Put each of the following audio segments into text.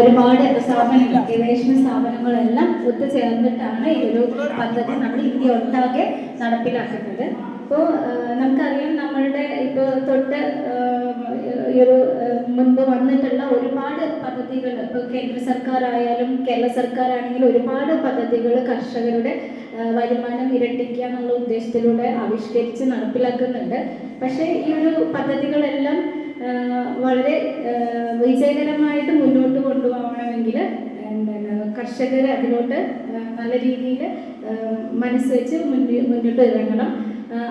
ഒരുപാട് സ്ഥാപനങ്ങൾ ഗവേഷണ സ്ഥാപനങ്ങളെല്ലാം ഒത്തുചേർന്നിട്ടാണ് ഈ ഒരു പദ്ധതി നമ്മൾ ഇന്ത്യ ഒട്ടാകെ നടപ്പിലാക്കുന്നത്. ഇപ്പോൾ നമുക്കറിയാം നമ്മളുടെ ഇപ്പോൾ തൊട്ട് ഈ ഒരു മുൻപ് വന്നിട്ടുള്ള ഒരുപാട് പദ്ധതികൾ ഇപ്പോൾ കേന്ദ്ര സർക്കാർ ആയാലും കേരള സർക്കാർ ആണെങ്കിലും ഒരുപാട് പദ്ധതികൾ കർഷകരുടെ വരുമാനം ഇരട്ടിക്കുക എന്നുള്ള ഉദ്ദേശത്തിലൂടെ ആവിഷ്കരിച്ച് നടപ്പിലാക്കുന്നുണ്ട്. പക്ഷേ ഈ ഒരു പദ്ധതികളെല്ലാം വളരെ മുന്നോട്ട് കൊണ്ടുപോകണമെങ്കിൽ എന്താണ് കർഷകർ അതിലോട്ട് നല്ല രീതിയിൽ മനസ്സ് വെച്ച് മുന്നോട്ട് ഇറങ്ങണം.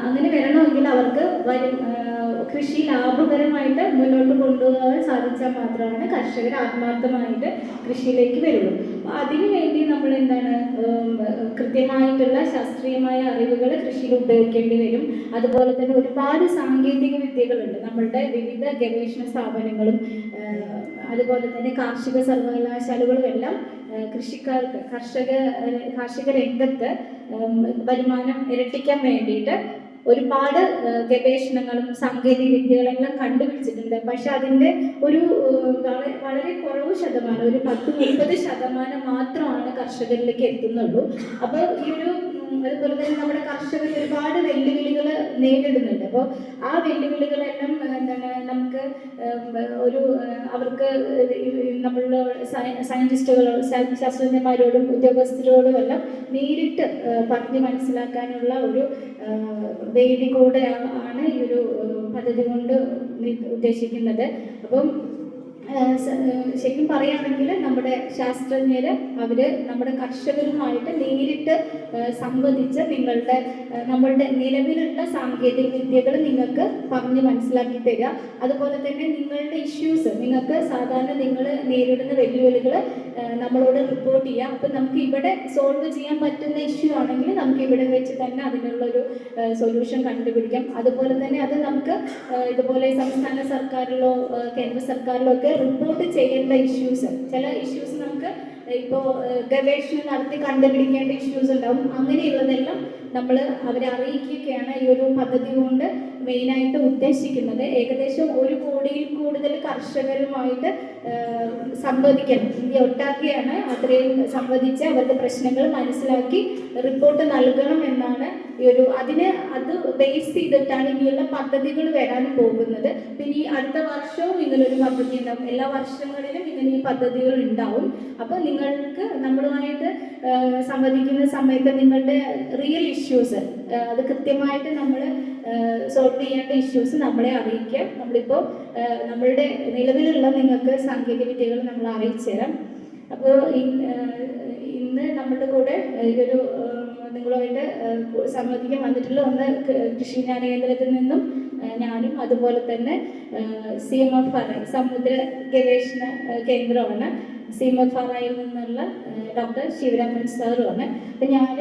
അങ്ങനെ വരണമെങ്കിൽ അവർക്ക് വരും കൃഷി ലാഭകരമായിട്ട് മുന്നോട്ട് കൊണ്ടുപോകാൻ സാധിച്ചാൽ മാത്രമാണ് കർഷകർ ആത്മാർത്ഥമായിട്ട് കൃഷിയിലേക്ക് വരുള്ളൂ. അതിനു വേണ്ടി നമ്മൾ എന്താണ് കൃത്യമായിട്ടുള്ള ശാസ്ത്രീയമായ അറിവുകൾ കൃഷിയിൽ ഉപയോഗിക്കേണ്ടി വരും. അതുപോലെ തന്നെ ഒരുപാട് സാങ്കേതിക വിദ്യകളുണ്ട്. നമ്മളുടെ വിവിധ ഗവേഷണ സ്ഥാപനങ്ങളും അതുപോലെ തന്നെ കാർഷിക സർവകലാശാലകളും എല്ലാം കൃഷിക്കാർക്ക് കർഷക കാർഷിക രംഗത്ത് വരുമാനം ഇരട്ടിക്കാൻ വേണ്ടിയിട്ട് ഒരുപാട് ഗവേഷണങ്ങളും സാങ്കേതിക വിദ്യകളെല്ലാം കണ്ടുപിടിച്ചിട്ടുണ്ട്. പക്ഷെ അതിന്റെ ഒരു വളരെ കുറവ് ശതമാനം ഒരു പത്ത് മുപ്പത് ശതമാനം മാത്രമാണ് കർഷകരിലേക്ക് എത്തുന്നുള്ളൂ. അപ്പോൾ ഈ ഒരു അതുപോലെ തന്നെ നമ്മുടെ കർഷകർ ഒരുപാട് വെല്ലുവിളികൾ നേരിടുന്നുണ്ട്. അപ്പോൾ ആ വെല്ലുവിളികളെല്ലാം എന്താണ് നമുക്ക് ഒരു അവർക്ക് നമ്മളുടെ സയന്റിസ്റ്റുകളോട് ശാസ്ത്രജ്ഞന്മാരോടും ഉദ്യോഗസ്ഥരോടും എല്ലാം നേരിട്ട് പറഞ്ഞ് മനസ്സിലാക്കാനുള്ള ഒരു വേദി കൂടെ ആണ് ഈ ഒരു പദ്ധതി കൊണ്ട് ഉദ്ദേശിക്കുന്നത്. അപ്പം ശരിക്കും പറയുകയാണെങ്കിൽ നമ്മുടെ ശാസ്ത്രജ്ഞര് അവർ നമ്മുടെ കർഷകരുമായിട്ട് നേരിട്ട് സംവദിച്ച് നിങ്ങളുടെ നമ്മളുടെ നിലവിലുള്ള സാങ്കേതിക വിദ്യകൾ നിങ്ങൾക്ക് പറഞ്ഞ് മനസ്സിലാക്കി തരിക. അതുപോലെ തന്നെ നിങ്ങളുടെ ഇഷ്യൂസ് നിങ്ങൾക്ക് സാധാരണ നിങ്ങൾ നേരിടുന്ന വെല്ലുവിളികൾ നമ്മളോട് റിപ്പോർട്ട് ചെയ്യുക. അപ്പം നമുക്ക് ഇവിടെ സോൾവ് ചെയ്യാൻ പറ്റുന്ന ഇഷ്യൂ ആണെങ്കിൽ നമുക്ക് ഇവിടെ വെച്ച് തന്നെ അതിനുള്ളൊരു സൊല്യൂഷൻ കണ്ടുപിടിക്കാം. അതുപോലെ തന്നെ അത് നമുക്ക് ഇതുപോലെ സംസ്ഥാന സർക്കാരിലോ കേന്ദ്ര സർക്കാരിലോ ഒക്കെ റിപ്പോർട്ട് ചെയ്യേണ്ട ഇഷ്യൂസ് ചില ഇഷ്യൂസ് നമുക്ക് ഇപ്പോൾ ഗവേഷണം നടത്തി കണ്ടുപിടിക്കേണ്ട ഇഷ്യൂസ് ഉണ്ടാവും. അങ്ങനെയുള്ളതെല്ലാം നമ്മൾ അവരെ അറിയിക്കുകയാണ് ഈ ഒരു പദ്ധതി കൊണ്ട് മെയിനായിട്ട് ഉദ്ദേശിക്കുന്നത്. ഏകദേശം ഒരു കോടിയിൽ കൂടുതൽ കർഷകരുമായിട്ട് സംവദിക്കാൻ ഇന്ത്യ ഒട്ടാക്കിയാണ് അത്രയും സംവദിച്ച് അവരുടെ പ്രശ്നങ്ങൾ മനസ്സിലാക്കി റിപ്പോർട്ട് നൽകണം എന്നാണ് ഈ ഒരു അതിന് അത് ബേസ് ചെയ്തിട്ടാണ് ഇനിയുള്ള പദ്ധതികൾ വരാൻ പോകുന്നത്. പിന്നെ ഈ അടുത്ത വർഷവും ഇങ്ങനൊരു പദ്ധതി ഉണ്ടാവും. എല്ലാ വർഷങ്ങളിലും ഇങ്ങനെ ഈ പദ്ധതികൾ ഉണ്ടാവും. അപ്പോൾ നിങ്ങൾക്ക് നമ്മളുമായിട്ട് സംവദിക്കുന്ന സമയത്ത് നിങ്ങളുടെ റിയൽ ഇഷ്യൂസ് അത് കൃത്യമായിട്ട് നമ്മൾ സോൾവ് ചെയ്യേണ്ട ഇഷ്യൂസ് നമ്മളെ അറിയിക്കാം. നമ്മളിപ്പോൾ നമ്മളുടെ നിലവിലുള്ള നിങ്ങൾക്ക് സാങ്കേതിക വിദ്യകൾ നമ്മൾ അറിയിച്ചു തരാം അപ്പോൾ ഇന്ന് നമ്മളുടെ കൂടെ ഈ ഒരു നിങ്ങളുമായിട്ട് സംവദിക്കാൻ വന്നിട്ടുള്ള ഒന്ന് കൃഷി ജ്ഞാന കേന്ദ്രത്തിൽ നിന്നും ഞാനും അതുപോലെ തന്നെ C M F R I സമുദ്ര ഗവേഷണ കേന്ദ്രമാണ്. സി എം എഫ് ആർ ഐയിൽ നിന്നുള്ള ഡോക്ടർ ശിവരാമൻ സാറുമാണ്. അപ്പം ഞാൻ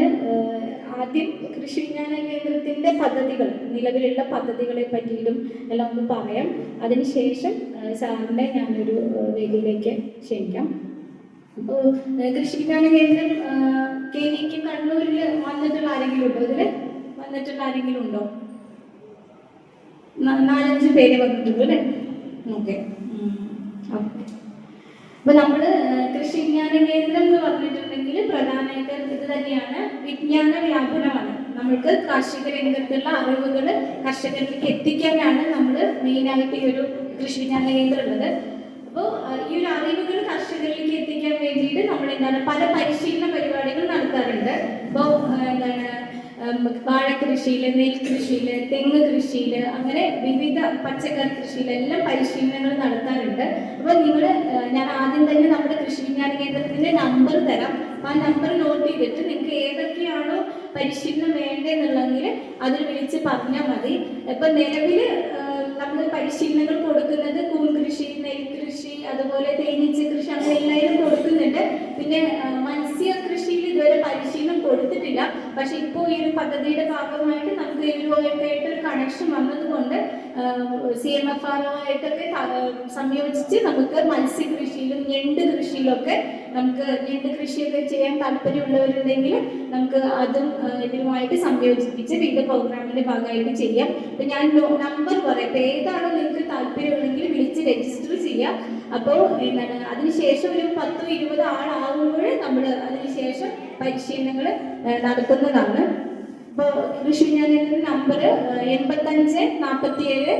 ആദ്യം കൃഷി വിജ്ഞാന കേന്ദ്രത്തിന്റെ പദ്ധതികൾ നിലവിലുള്ള പദ്ധതികളെ പറ്റിയിട്ടും എല്ലാം ഒന്ന് പറയാം. അതിനുശേഷം സാറിനെ ഞാനൊരു വേദിയിലേക്ക് ക്ഷണിക്കാം. അപ്പോൾ കൃഷി വിജ്ഞാന കേന്ദ്രം കെ കണ്ണൂരിൽ വന്നിട്ടുള്ള ആരെങ്കിലും ഉണ്ടോ ഇതിൽ വന്നിട്ടുള്ള ആരെങ്കിലും ഉണ്ടോ? നാലഞ്ച് പേര് വന്നിട്ടുള്ളൂ അല്ലേ? ഓക്കെ. അപ്പൊ നമ്മൾ കൃഷി വിജ്ഞാന കേന്ദ്രം എന്ന് പറഞ്ഞിട്ടുണ്ടെങ്കിൽ പ്രധാനമായിട്ട് ഇത് തന്നെയാണ്. വിജ്ഞാന വ്യാപനമാണ്. നമ്മൾക്ക് കാർഷിക രംഗത്തുള്ള അറിവുകൾ കർഷകരിലേക്ക് എത്തിക്കാനാണ് നമ്മൾ മെയിനായിട്ട് ഈ ഒരു കൃഷി വിജ്ഞാന കേന്ദ്രം ഉള്ളത്. അപ്പോൾ ഈ ഒരു അറിവുകൾ കർഷകരിലേക്ക് എത്തിക്കാൻ വേണ്ടിയിട്ട് നമ്മൾ എന്താണ് പല പരിശീലന പരിപാടികൾ നടത്താറുണ്ട് അപ്പോൾ എന്താണ് ഉം, വാഴക്കൃഷിയിൽ നെൽകൃഷിയിൽ തെങ്ങ് കൃഷിയിൽ അങ്ങനെ വിവിധ പച്ചക്കറി കൃഷിയിലെല്ലാം പരിശീലനങ്ങൾ നടത്താറുണ്ട്. അപ്പോൾ നിങ്ങൾ ഞാൻ ആദ്യം തന്നെ നമ്മുടെ കൃഷി വിജ്ഞാന കേന്ദ്രത്തിന്റെ നമ്പർ തരാം. ആ നമ്പർ നോട്ട് ചെയ്തിട്ട് നിങ്ങൾക്ക് ഏതൊക്കെയാണോ പരിശീലനം വേണ്ടതെന്നുള്ളെങ്കിൽ അതിൽ വിളിച്ച് പറഞ്ഞാൽ മതി. ഇപ്പം നിലവിൽ നമ്മൾ പരിശീലനങ്ങൾ കൊടുക്കുന്നത് കൂൺ കൃഷി നെൽകൃഷി അതുപോലെ തേനീച്ച കൃഷി അങ്ങനെ എല്ലാവരും കൊടുക്കുന്നുണ്ട്. ആ, മത്സ്യ കൃഷിയിൽ ഇതുവരെ പരിശീലനം കൊടുത്തിട്ടില്ല. പക്ഷെ ഇപ്പോൾ ഈ ഒരു പദ്ധതിയുടെ ഭാഗമായിട്ട് നമുക്ക് ഇവരുമായിട്ട് ഒരു കണക്ഷൻ വന്നതുകൊണ്ട് സി എം എഫ് ആറുമായിട്ടൊക്കെ സംയോജിച്ച് നമുക്ക് മത്സ്യകൃഷിയിലും ഞണ്ട് കൃഷിയിലൊക്കെ നമുക്ക് ഞണ്ട് കൃഷിയൊക്കെ ചെയ്യാൻ താല്പര്യമുള്ളവരുണ്ടെങ്കിൽ നമുക്ക് അതും ഇതിനുമായിട്ട് സംയോജിപ്പിച്ച് വിവിധ പ്രോഗ്രാമിന്റെ ഭാഗമായിട്ട് ചെയ്യാം. അപ്പൊ ഞാൻ നമ്പർ പറയാം. അപ്പൊ ഏതാണോ നിങ്ങൾക്ക് താല്പര്യമുണ്ടെങ്കിൽ വിളിച്ച് രജിസ്റ്റർ ചെയ്യാം. അപ്പോൾ എന്താണ് അതിനുശേഷം ഒരു പത്തോ ഇരുപതോ ആളാകുമ്പോൾ നമ്മൾ അതിനുശേഷം പരിശീലനങ്ങൾ നടത്തുന്നതാണ്. ഇപ്പോൾ കൃഷി വിജ്ഞാനത്തിന്റെ നമ്പർ എൺപത്തഞ്ച് നാൽപ്പത്തിയേഴ്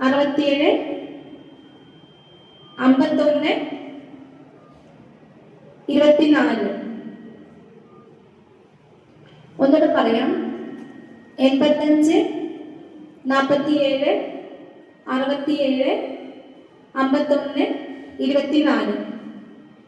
അറുപത്തിയേഴ് അമ്പത്തൊന്ന് ഇരുപത്തിനാല്. ഒന്നുകൂടെ പറയാം. എൺപത്തഞ്ച് നാൽപ്പത്തിയേഴ് അറുപത്തിയേഴ് അമ്പത്തൊന്ന് ഇരുപത്തിനാല്.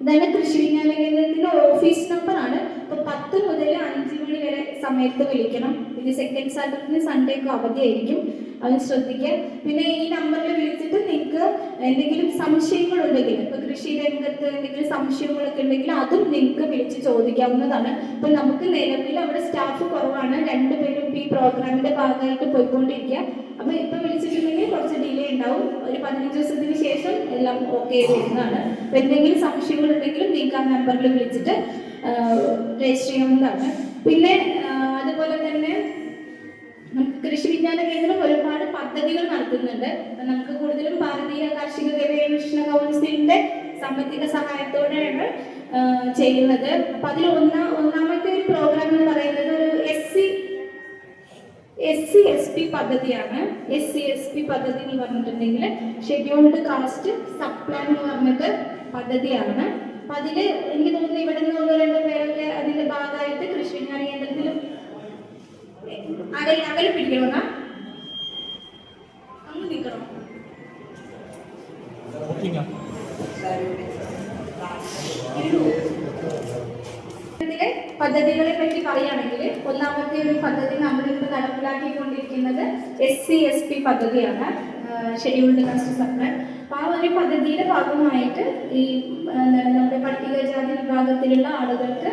ഇതാണ് കൃഷി വിജ്ഞാന കേന്ദ്രത്തിന്റെ ഓഫീസ് നമ്പർ ആണ്. ഇപ്പൊ പത്ത് മുതൽ അഞ്ച് മണി വരെ സമയത്ത് വിളിക്കണം. പിന്നെ സെക്കൻഡ് സാറ്റർഡേ സൺഡേ ഒക്കെ അവധിയായിരിക്കും. അത് ശ്രദ്ധിക്കുക. പിന്നെ ഈ നമ്പറിൽ വിളിച്ചിട്ട് നിങ്ങൾക്ക് എന്തെങ്കിലും സംശയങ്ങളുണ്ടെങ്കിൽ ഇപ്പൊ കൃഷി രംഗത്ത് എന്തെങ്കിലും സംശയങ്ങളൊക്കെ ഉണ്ടെങ്കിൽ അതും നിങ്ങൾക്ക് വിളിച്ച് ചോദിക്കാവുന്നതാണ്. ഇപ്പൊ നമുക്ക് നിലവിൽ അവിടെ സ്റ്റാഫ് കുറവാണ്. രണ്ടുപേരും ഈ പ്രോഗ്രാമിന്റെ ഭാഗമായിട്ട് പോയിക്കൊണ്ടിരിക്കുക. അപ്പൊ ഇപ്പൊ വിളിച്ചിട്ടുണ്ടെങ്കിൽ കുറച്ച് ഡിലേ ഉണ്ടാവും. പതിനഞ്ച് ദിവസത്തിന് ശേഷം എല്ലാം ഓക്കെ ചെയ്യുന്നതാണ് അപ്പൊ എന്തെങ്കിലും സംശയങ്ങളുണ്ടെങ്കിലും നിങ്ങൾക്ക് ആ നമ്പറിൽ വിളിച്ചിട്ട് രജിസ്റ്റർ ചെയ്യാവുന്നതാണ് പിന്നെ അതുപോലെ തന്നെ കൃഷി വിജ്ഞാന കേന്ദ്രം ഒരുപാട് പദ്ധതികൾ നടത്തുന്നുണ്ട്. നമുക്ക് കൂടുതലും ഭാരതീയ കാർഷിക ഗവേഷണ കൗൺസിലിന്റെ സാമ്പത്തിക സഹായത്തോടെയാണ് ചെയ്യുന്നത്. അപ്പൊ അതിൽ ഒന്നാ ഒന്നാമത്തെ ഒരു പ്രോഗ്രാം എന്ന് പറയുന്നത് ഒരു S C S C S P പദ്ധതിയാണ്. എസ് സി എസ് പി പദ്ധതി എന്ന് പറഞ്ഞിട്ടുണ്ടെങ്കിൽ ഷെഡ്യൂൾഡ് കാസ്റ്റ് സബ് പ്ലാൻ എന്ന് പറഞ്ഞിട്ട് പദ്ധതിയാണ്. അപ്പൊ അതിൽ എനിക്ക് തോന്നുന്നു ഇവിടെ നിന്ന് ഒന്ന് രണ്ട് പേരൊക്കെ അതിന്റെ ഭാഗമായിട്ട് കൃഷി വിജ്ഞാന കേന്ദ്രത്തിലും അകലെ അകലെ പിടിക്കണമെന്നാ അങ്ങ് നിൽക്കണം പദ്ധതികളെ പറ്റി പറയുകയാണെങ്കിൽ ഒന്നാമത്തെ ഒരു പദ്ധതി നമ്മളിപ്പോൾ നടപ്പിലാക്കിക്കൊണ്ടിരിക്കുന്നത് എസ് സി എസ് പി പദ്ധതിയാണ്. ഷെഡ്യൂൾഡ് കാസ്റ്റ് സപ്ലൈ അപ്പോൾ ആ ഒരു പദ്ധതിയുടെ ഭാഗമായിട്ട് ഈ നമ്മുടെ പട്ടികജാതി വിഭാഗത്തിലുള്ള ആളുകൾക്ക്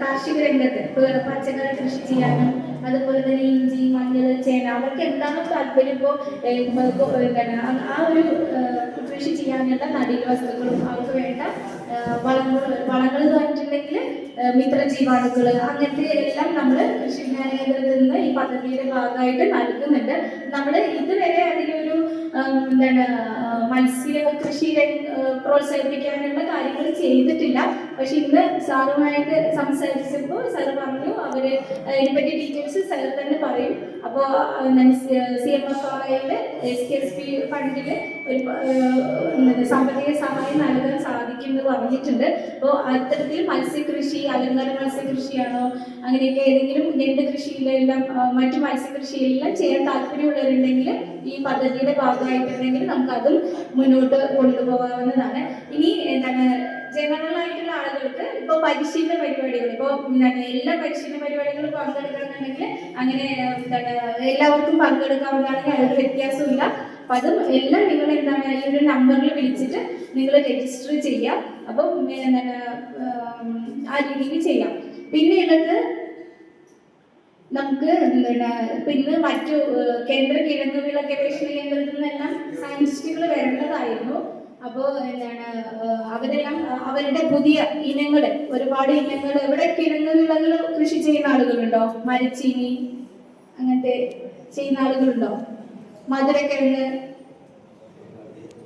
കാർഷിക രംഗത്ത് പച്ചക്കറി കൃഷി ചെയ്യാനും അതുപോലെ തന്നെ ഇഞ്ചി മഞ്ഞൾ ചേന അവർക്ക് എന്താണോ താല്പര്യം? ഇപ്പോൾ എന്താണ് ആ- ഒരു കൃഷി ചെയ്യാനുള്ള നടീൽ വസ്തുക്കളും അവർക്ക് വേണ്ട വളങ്ങൾ വളങ്ങൾ എന്ന് പറഞ്ഞിട്ടുണ്ടെങ്കിൽ മിത്രജീവാണുക്കൾ അങ്ങനത്തെ എല്ലാം നമ്മൾ കൃഷി വിജ്ഞാന കേന്ദ്രത്തിൽ നിന്ന് ഈ പദ്ധതിയുടെ ഭാഗമായിട്ട് നൽകുന്നുണ്ട്. നമ്മൾ ഇതുവരെ അതിലൊരു എന്താണ് മത്സ്യ കൃഷി പ്രോത്സാഹിപ്പിക്കാനുള്ള കാര്യങ്ങൾ ചെയ്തിട്ടില്ല. പക്ഷെ ഇന്ന് സാറുമായിട്ട് സംസാരിച്ചപ്പോൾ സാറ് പറഞ്ഞു അവർ ഇതിനെപ്പറ്റി ഡീറ്റെയിൽസ് സാർ തന്നെ പറയും. അപ്പോൾ സി എം എഫ് ആയുടെ എസ് കെ എസ് പി ഫണ്ടിൽ ഒരു സാമ്പത്തിക സഹായം നൽകാൻ സാധിക്കും എന്ന് പറഞ്ഞിട്ടുണ്ട്. അപ്പോൾ അത്തരത്തിൽ മത്സ്യകൃഷി അലങ്കാര മത്സ്യകൃഷിയാണോ അങ്ങനെയൊക്കെ ഏതെങ്കിലും ഞണ്ട് കൃഷിയിലെല്ലാം മറ്റു മത്സ്യകൃഷിയിലെല്ലാം ചെയ്യാൻ താല്പര്യമുള്ളവരുണ്ടെങ്കിൽ ഈ പദ്ധതിയുടെ ഭാഗമായിട്ടുണ്ടെങ്കിൽ നമുക്ക് അതും മുന്നോട്ട് കൊണ്ടുപോകാവുന്നതാണ്. ഇനി എന്താണ് ജനറൽ ആയിട്ടുള്ള ആളുകൾക്ക് ഇപ്പൊ പരിശീലന പരിപാടികൾ ഇപ്പൊ എന്താണ് എല്ലാ പരിശീലന പരിപാടികളും പങ്കെടുക്കണമെന്നുണ്ടെങ്കിൽ അങ്ങനെ എന്താണ് എല്ലാവർക്കും പങ്കെടുക്കാവുന്നതാണെങ്കിൽ അതൊരു വ്യത്യാസമില്ല അപ്പൊ അതും എല്ലാം നിങ്ങൾ എന്താണ് ഈ ഒരു നമ്പറിൽ വിളിച്ചിട്ട് നിങ്ങൾ രജിസ്റ്റർ ചെയ്യാം. അപ്പം എന്താണ് ആ രീതിയിൽ ചെയ്യാം. പിന്നെയുള്ളത് നമുക്ക് എന്താണ് ഇപ്പൊ ഇന്ന് മറ്റു കേന്ദ്ര കിഴങ്ങ് വിള ഗവേഷണ കേന്ദ്രത്തിൽ നിന്നെല്ലാം സയന്റിസ്റ്റുകൾ വരേണ്ടതായിരുന്നു. അപ്പോൾ എന്താണ് അവരെല്ലാം അവരുടെ പുതിയ ഇനങ്ങൾ ഒരുപാട് ഇനങ്ങൾ എവിടെ കിഴങ്ങ് വിളകൾ കൃഷി ചെയ്യുന്ന ആളുകളുണ്ടോ? മരച്ചീനി അങ്ങനത്തെ ചെയ്യുന്ന ആളുകളുണ്ടോ? മധുരക്കിഴങ്ങ്.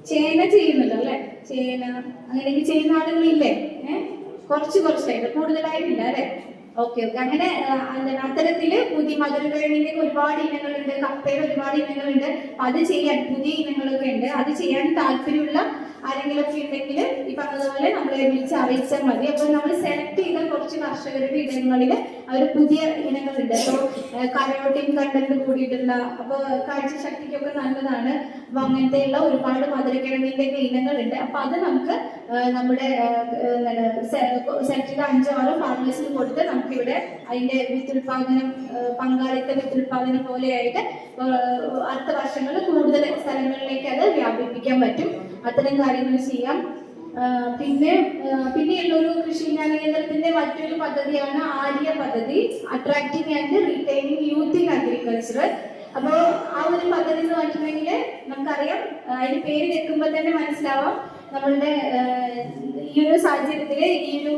ചേന ചെയ്യുന്നുണ്ട് അല്ലെ? ചേന. അങ്ങനെയൊക്കെ ചെയ്യുന്ന ആളുകളില്ലേ? ഏഹ് കുറച്ച് കുറച്ചായിട്ട് കൂടുതലായിട്ടില്ല അല്ലെ? Okay okay. അങ്ങനെ എന്താണ് അത്തരത്തിൽ പുതിയ മധുരക്കിഴങ്ങിന്റെ ഒരുപാട് ഇനങ്ങളുണ്ട്. കപ്പയുടെ ഒരുപാട് ഇനങ്ങളുണ്ട്. അത് ചെയ്യാൻ പുതിയ ഇനങ്ങളൊക്കെ ഉണ്ട്. അത് ചെയ്യാൻ താല്പര്യമുള്ള ആരെങ്കിലും ഒക്കെ ഉണ്ടെങ്കിൽ ഈ പറഞ്ഞതുപോലെ നമ്മളെ വിളിച്ച് അറിയിച്ചാൽ മതി. അപ്പൊ നമ്മൾ സെലക്ട് ചെയ്ത കുറച്ച് കർഷകരുടെ ഇടങ്ങളിൽ അവർ പുതിയ ഇനങ്ങളുണ്ട്. അപ്പോൾ കരോട്ടിൻ കണ്ടന്റ് കൂടിയിട്ടുള്ള കാഴ്ച കാഴ്ചശക്തിക്കൊക്കെ നല്ലതാണ്. അപ്പൊ അങ്ങനത്തെയുള്ള ഒരുപാട് മധുരക്കിഴങ്ങിന്റെ ഒക്കെ ഇനങ്ങളുണ്ട്. അപ്പൊ അത് നമുക്ക് നമ്മുടെ സെക്ടറിൽ അഞ്ചോ ആറോ ഫാർമേഴ്സിന് കൊടുത്ത് നമുക്കിവിടെ അതിന്റെ വിത്തുൽപാദനം പങ്കാളിത്ത വിത്തുൽപാദനം പോലെയായിട്ട് അടുത്ത വർഷങ്ങളിൽ കൂടുതൽ സ്ഥലങ്ങളിലേക്ക് അത് വ്യാപിപ്പിക്കാൻ പറ്റും. അത്തരം കാര്യങ്ങൾ ചെയ്യാം. പിന്നെ പിന്നെയുള്ളൊരു കൃഷി വിജ്ഞാന മറ്റൊരു പദ്ധതിയാണ് ആര്യ പദ്ധതി attracting and retaining youth in agriculture അപ്പോൾ ആ ഒരു പദ്ധതി എന്ന് പറഞ്ഞിട്ടുണ്ടെങ്കിൽ നമുക്കറിയാം അതിന് പേര് കേൾക്കുമ്പോൾ തന്നെ മനസ്സിലാവാം. നമ്മളുടെ ഈ ഒരു സാഹചര്യത്തിൽ ഈ ഒരു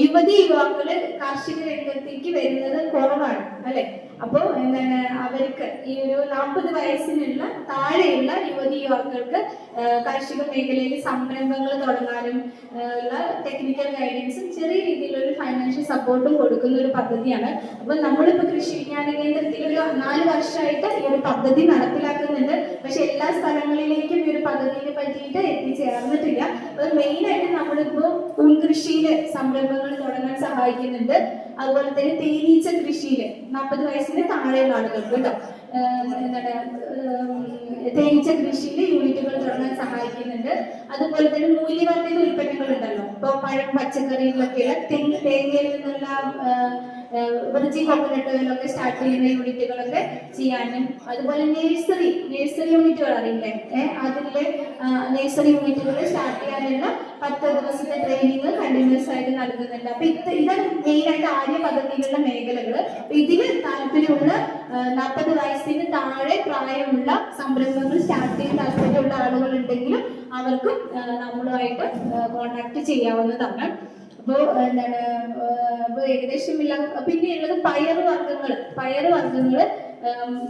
യുവതി യുവാക്കൾ കാർഷിക രംഗത്തേക്ക് വരുന്നത് കുറവാണ് അല്ലെ? അപ്പോ എന്താണ് അവർക്ക് ഈ ഒരു നാൽപ്പത് വയസ്സിനുള്ള താഴെയുള്ള യുവതി യുവാക്കൾക്ക് കാർഷിക മേഖലയിൽ സംരംഭങ്ങൾ തുടങ്ങാനും ഉള്ള ടെക്നിക്കൽ ഗൈഡൻസും ചെറിയ രീതിയിലൊരു ഫൈനാൻഷ്യൽ സപ്പോർട്ടും കൊടുക്കുന്ന ഒരു പദ്ധതിയാണ്. അപ്പൊ നമ്മളിപ്പോ കൃഷി വിജ്ഞാന കേന്ദ്രത്തിൽ ഒരു നാല് വർഷമായിട്ട് ഈ ഒരു പദ്ധതി നടപ്പിലാക്കുന്നുണ്ട്. പക്ഷെ എല്ലാ സ്ഥലങ്ങളിലേക്കും ഈ ഒരു പദ്ധതിയെ പറ്റിയിട്ട് എത്തിച്ചേർന്നിട്ടില്ല. അപ്പോൾ മെയിനായിട്ട് നമ്മളിപ്പോ പുൻകൃഷിയിലെ സംരംഭങ്ങൾ തുടങ്ങാൻ സഹായിക്കുന്നുണ്ട്. അതുപോലെ തന്നെ തേനീച്ച കൃഷിയിൽ നാൽപ്പത് വയസ്സിന് താഴെയുള്ള ആളുകൾക്ക് കേട്ടോ. എന്താണ് തേനീച്ച കൃഷിയിൽ യൂണിറ്റുകൾ തുടങ്ങാൻ സഹായിക്കുന്നുണ്ട്. അതുപോലെ തന്നെ മൂല്യവർദ്ധിത ഉൽപ്പന്നങ്ങൾ ഉണ്ടല്ലോ ഇപ്പൊ പഴം പച്ചക്കറികളിലൊക്കെയുള്ള തെങ്ങ് തേങ്ങയിൽ നിന്നുള്ള വെർജി കോക്കനട്ടുകളിലൊക്കെ സ്റ്റാർട്ട് ചെയ്യുന്ന യൂണിറ്റുകളൊക്കെ ചെയ്യാനും അതുപോലെ നേഴ്സറി നേഴ്സറി യൂണിറ്റുകൾ അറിയില്ലേ? അതിലെ നഴ്സറി യൂണിറ്റുകൾ സ്റ്റാർട്ട് ചെയ്യാനുള്ള പത്ത് ദിവസത്തെ ട്രെയിനിങ് കണ്ടിന്യൂസ് ആയിട്ട് നൽകുന്നുണ്ട്. അപ്പൊ ഇത് ഇതാണ് മെയിൻ ആയിട്ട് ആര്യ പദ്ധതികളുടെ മേഖലകൾ ഇതിന് താല്പര്യമുള്ള നാൽപ്പത് വയസ്സിന് താഴെ പ്രായമുള്ള സംരംഭങ്ങൾ സ്റ്റാർട്ട് ചെയ്യാൻ താല്പര്യമുള്ള ആളുകൾ ഉണ്ടെങ്കിലും അവർക്കും നമ്മളുമായിട്ട് കോൺടാക്ട് ചെയ്യാവുന്നതാണ്. അപ്പോൾ എന്താണ് ഏകദേശം ഇല്ല പിന്നെയുള്ളത് പയർ വർഗങ്ങൾ പയർ വർഗങ്ങൾ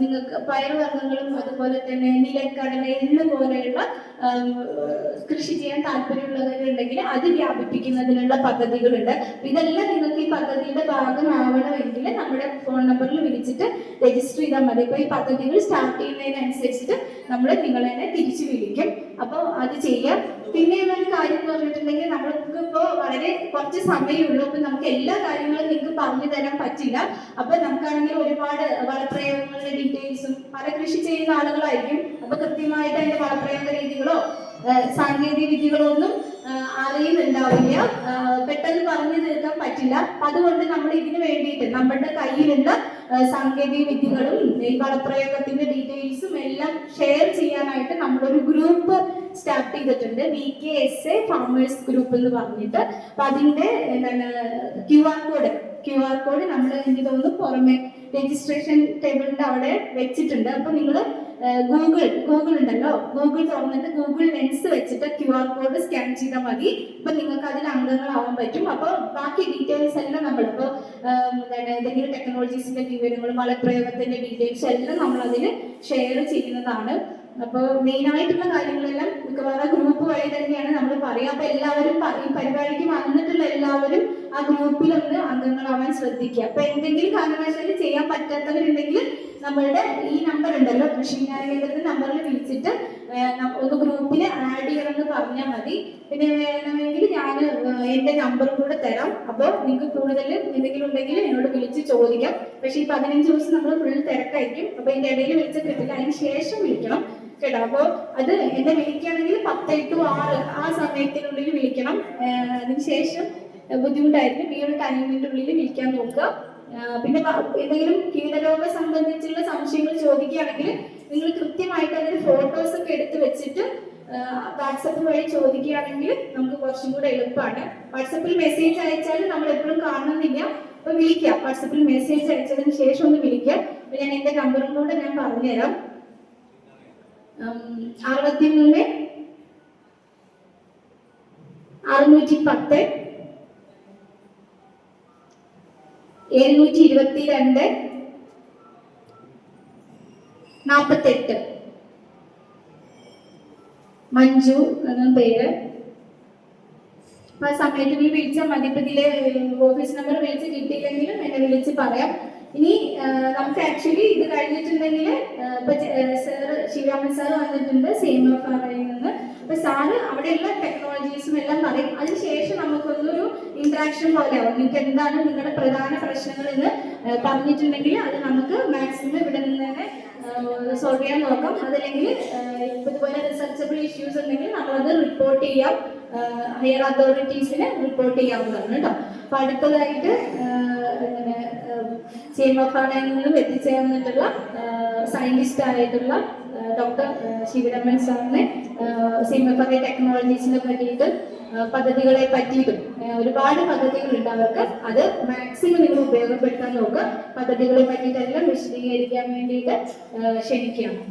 നിങ്ങൾക്ക് പയർ വർഗങ്ങളും അതുപോലെ തന്നെ നിലക്കടല എന്ന പോലെയുള്ള കൃഷി ചെയ്യാൻ താല്പര്യമുള്ളവരുണ്ടെങ്കിൽ അത് വ്യാപിപ്പിക്കുന്നതിനുള്ള പദ്ധതികളുണ്ട്. ഇതെല്ലാം നിങ്ങൾക്ക് ഈ പദ്ധതിയുടെ ഭാഗമാവണമെങ്കിൽ നമ്മുടെ ഫോൺ നമ്പറിൽ വിളിച്ചിട്ട് രജിസ്റ്റർ ചെയ്താൽ മതി. ഇപ്പോൾ ഈ പദ്ധതികൾ സ്റ്റാർട്ട് ചെയ്യുന്നതിനനുസരിച്ചിട്ട് നമ്മൾ നിങ്ങളെ തിരിച്ചു വിളിക്കും. അത് ചെയ്യാം പിന്നെ ഒരു കാര്യം എന്ന് പറഞ്ഞിട്ടുണ്ടെങ്കിൽ നമ്മൾക്ക് ഇപ്പോ വളരെ കുറച്ച് സമയമുള്ളൂ. അപ്പൊ നമുക്ക് എല്ലാ കാര്യങ്ങളും നിങ്ങൾക്ക് പറഞ്ഞു തരാൻ പറ്റില്ല. അപ്പൊ നമുക്കാണെങ്കിൽ ഒരുപാട് വളപ്രയോഗങ്ങളുടെ ഡീറ്റെയിൽസും പല കൃഷി ചെയ്യുന്ന ആളുകളായിരിക്കും. അപ്പൊ കൃത്യമായിട്ട് അതിന്റെ വളപ്രയോഗ രീതികളോ സാങ്കേതിക വിദ്യകളോ ഒന്നും അറിയുന്നുണ്ടാവില്ല. പെട്ടെന്ന് പറഞ്ഞു തീർക്കാൻ പറ്റില്ല. അതുകൊണ്ട് നമ്മൾ ഇതിനു വേണ്ടിയിട്ട് നമ്മുടെ കയ്യിലുള്ള സാങ്കേതിക വിദ്യകളും ഈ വളപ്രയോഗത്തിന്റെ ഡീറ്റെയിൽസും എല്ലാം ഷെയർ ചെയ്യാനായിട്ട് നമ്മളൊരു ഗ്രൂപ്പ് സ്റ്റാർട്ട് ചെയ്തിട്ടുണ്ട്. V K S A farmers group എന്ന് പറഞ്ഞിട്ട്. അപ്പൊ അതിന്റെ എന്താണ് Q R code Q R code നമ്മൾ എനിക്ക് തോന്നുന്നു പുറമെ രജിസ്ട്രേഷൻ ടേബിളിന്റെ അവിടെ വെച്ചിട്ടുണ്ട്. അപ്പൊ നിങ്ങൾ ഗൂഗിൾ ഗൂഗിൾ ഉണ്ടല്ലോ. ഗൂഗിൾ തുറന്നിട്ട് ഗൂഗിൾ ലെൻസ് വെച്ചിട്ട് ക്യു ആർ കോഡ് സ്കാൻ ചെയ്താൽ മതി. ഇപ്പൊ നിങ്ങൾക്ക് അതിൽ അംഗങ്ങളാവാൻ പറ്റും. അപ്പൊ ബാക്കി ഡീറ്റെയിൽസ് എല്ലാം നമ്മൾ ഇപ്പൊ എന്താണ് ടെക്നോളജീസിന്റെ വിവരങ്ങളും വളപ്രയോഗത്തിന്റെ ഡീറ്റെയിൽസ് എല്ലാം നമ്മൾ അതിൽ ഷെയർ ചെയ്യുന്നതാണ്. അപ്പോൾ മെയിൻ ആയിട്ടുള്ള കാര്യങ്ങളെല്ലാം മിക്കവാറും ഗ്രൂപ്പ് വഴി തന്നെയാണ് നമ്മൾ പറയുക. അപ്പൊ എല്ലാവരും ഈ പരിപാടിക്ക് വന്നിട്ടുള്ള എല്ലാവരും ആ ഗ്രൂപ്പിലൊന്ന് അംഗങ്ങളാവാൻ ശ്രദ്ധിക്കുക. അപ്പൊ എന്തെങ്കിലും കാരണവശാലും ചെയ്യാൻ പറ്റാത്തവരുണ്ടെങ്കിൽ നമ്മളുടെ ഈ നമ്പർ ഉണ്ടല്ലോ കൃഷി വിജ്ഞാന കേന്ദ്രത്തിന്റെ നമ്പറിൽ വിളിച്ചിട്ട് ഒന്ന് ഗ്രൂപ്പിൽ ആഡ് ചെയ്യണമെന്ന് പറഞ്ഞാൽ മതി. പിന്നെ വേണമെങ്കിൽ ഞാൻ എന്റെ നമ്പറും കൂടെ തരാം. അപ്പോൾ നിങ്ങൾക്ക് കൂടുതൽ എന്തെങ്കിലും ഉണ്ടെങ്കിൽ എന്നോട് വിളിച്ച് ചോദിക്കാം. പക്ഷെ ഈ പതിനഞ്ച് ദിവസം നമ്മൾ ഫുൾ തിരക്കായിരിക്കും. അപ്പൊ ഇതിന്റെ ഇടയിൽ വിളിച്ച കിട്ടില്ല അതിന് ശേഷം വിളിക്കണം. കേട്ടോ അപ്പോ അത് എന്നെ വിളിക്കുകയാണെങ്കിൽ പത്ത് ടു ആറ് ആ സമയത്തിനുള്ളിൽ വിളിക്കണം. അതിനുശേഷം അതിന് ശേഷം ബുദ്ധിമുട്ടായിരിക്കും. ഈ ഒരു ടൈമിന്റെ ഉള്ളിൽ വിളിക്കാൻ നോക്കുക. പിന്നെ എന്തെങ്കിലും കീടരോഗ സംബന്ധിച്ചുള്ള സംശയങ്ങൾ ചോദിക്കുകയാണെങ്കിൽ നിങ്ങൾ കൃത്യമായിട്ട് അതിന് ഫോട്ടോസ് ഒക്കെ എടുത്ത് വെച്ചിട്ട് വാട്സപ്പ് വഴി ചോദിക്കുകയാണെങ്കിൽ നമുക്ക് കുറച്ചും കൂടെ എളുപ്പമാണ്. വാട്സപ്പിൽ മെസ്സേജ് അയച്ചാൽ നമ്മൾ എപ്പോഴും കാണുന്നില്ല. അപ്പൊ വിളിക്കാം. വാട്സപ്പിൽ മെസ്സേജ് അയച്ചതിന് ശേഷം ഒന്ന് വിളിക്കാം. ഞാൻ എന്റെ നമ്പറും കൂടെ ഞാൻ പറഞ്ഞുതരാം. അറുപത്തി മൂന്ന് അറുന്നൂറ്റി പത്ത് എഴുന്നൂറ്റി ഇരുപത്തി രണ്ട് നാപ്പത്തെട്ട്. മഞ്ജു എന്ന പേര്. ആ സമയത്ത് നീ വിളിച്ചാൽ മതി. ഇപ്പൊ ഓഫീസ് നമ്പർ വിളിച്ച് കിട്ടിയില്ലെങ്കിലും എന്നെ വിളിച്ച് പറയാം. ഇനി നമുക്ക് ആക്ച്വലി ഇത് കഴിഞ്ഞിട്ടുണ്ടെങ്കിൽ ഇപ്പൊ സാറ് ശിവരാമൻ സാർ വന്നിട്ടുണ്ട് ഓഫ് ആറിൽ നിന്ന്. അപ്പൊ സാറ് എല്ലാ ടെക്നോളജീസും എല്ലാം പറയും. അതിനുശേഷം നമുക്കൊന്നൊരു ഇന്ററാക്ഷൻ പോലെ ആവും. നിങ്ങൾക്ക് എന്താണ് നിങ്ങളുടെ പ്രധാന പ്രശ്നങ്ങൾ എന്ന് പറഞ്ഞിട്ടുണ്ടെങ്കിൽ അത് നമുക്ക് മാക്സിമം ഇവിടെ നിന്ന് തന്നെ സോൾവ് ചെയ്യാൻ നോക്കാം. അതല്ലെങ്കിൽ ഇതുപോലെ റിസർച്ചബിൾ ഇഷ്യൂസ് ഉണ്ടെങ്കിൽ നമ്മളത് റിപ്പോർട്ട് ചെയ്യാം. ഹയർ അതോറിറ്റീസിന് റിപ്പോർട്ട് ചെയ്യാവുന്നതാണ് കേട്ടോ. അപ്പൊ അടുത്തതായിട്ട് ചേമഫാണയിൽ നിന്നും എത്തിച്ചേർന്നിട്ടുള്ള സയന്റിസ്റ്റ് ആയിട്ടുള്ള ഡോക്ടർ ശിവരമ്മൻ സാറിനെ സീമഫാണി ടെക്നോളജീസിനെ പറ്റിയിട്ട് പദ്ധതികളെ പറ്റിയിട്ടും ഒരുപാട് പദ്ധതികളുണ്ട്. അവർക്ക് അത് മാക്സിമം നിങ്ങൾ ഉപയോഗപ്പെടുത്താൻ നോക്കുക. പദ്ധതികളെ പറ്റിയിട്ടെല്ലാം വിശദീകരിക്കാൻ വേണ്ടിയിട്ട് ക്ഷണിക്കുകയാണ്.